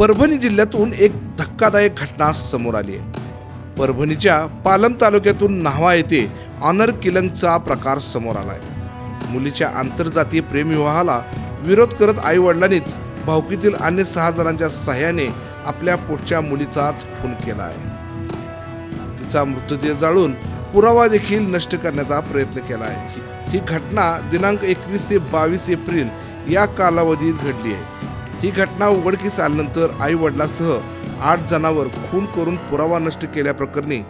परभणी जिल्ह्यातून एक धक्कादायक घटना समोर आली आहे. परभणीच्या पालम तालुक्यातून नाहवा येथे ऑनर किलंगचा प्रकार समोर आलाय. मुलीच्या आंतरजातीय प्रेमविवाहाला विरोध करत आई वडिलांनीच भावकीतील अन्य सहा जणांच्या सहाय्याने आपल्या पोटच्या मुलीचाच खून केला आहे. तिचा मृतदेह जाळून पुरावा देखील नष्ट करण्याचा प्रयत्न केला आहे. ही घटना दिनांक एकवीस ते बावीस एप्रिल या कालावधीत घडली आहे. ही घटना उघडकीस आल्यानंतर आई वडिलासह आठ जणांवर खून करून पुरावा नष्ट केल्याप्रकरणी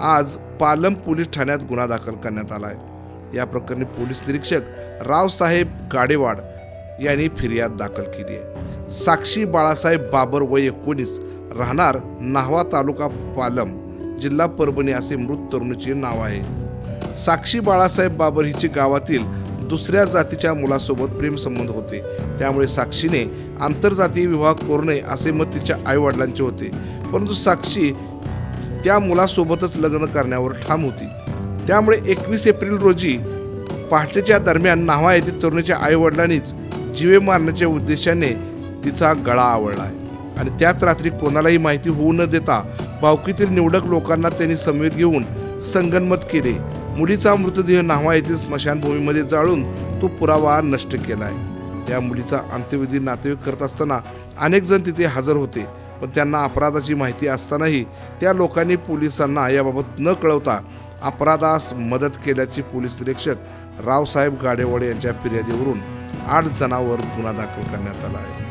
आज पालम पोलीस ठाण्यात गुन्हा दाखल करण्यात आला आहे या प्रकरणी पोलीस निरीक्षक रावसाहेब गाडेवाड यांनी फिर्याद दाखल केली आहे. साक्षी बाळासाहेब बाबर वय एकोणीस राहणार नाहवा तालुका पालम जिल्हा परभणी असे मृत तरुणीचे नाव आहे. साक्षी बाळासाहेब बाबर हिचे गावातील दुसऱ्या जातीच्या मुलासोबत प्रेमसंबंध होते. त्यामुळे साक्षीने आंतरजातीय विवाह करू नये असे मत तिच्या आईवडिलांचे होते. परंतु साक्षी त्या मुलासोबतच लग्न करण्यावर ठाम होती. त्यामुळे एकवीस एप्रिल रोजी पहाटेच्या दरम्यान नावा येथील तरुणीच्या आईवडिलांनीच जीवे मारण्याच्या उद्देशाने तिचा गळा आवळला आहे. आणि त्याच रात्री कोणालाही माहिती होऊ न देता भावकीतील निवडक लोकांना त्यांनी समवेत घेऊन संगनमत केले. मुलीचा मृतदेह न्हावा येथील स्मशानभूमीमध्ये जाळून तो पुरावा नष्ट केला आहे. त्या मुलीचा अंत्यविधी नातेवाईक करत असताना अनेक जण तिथे हजर होते. पण त्यांना अपराधाची माहिती असतानाही त्या लोकांनी पोलिसांना याबाबत न कळवता अपराधास मदत केल्याचे पोलीस निरीक्षक रावसाहेब गाडेवाडे यांच्या फिर्यादीवरून आठ जणांवर गुन्हा दाखल करण्यात आला आहे.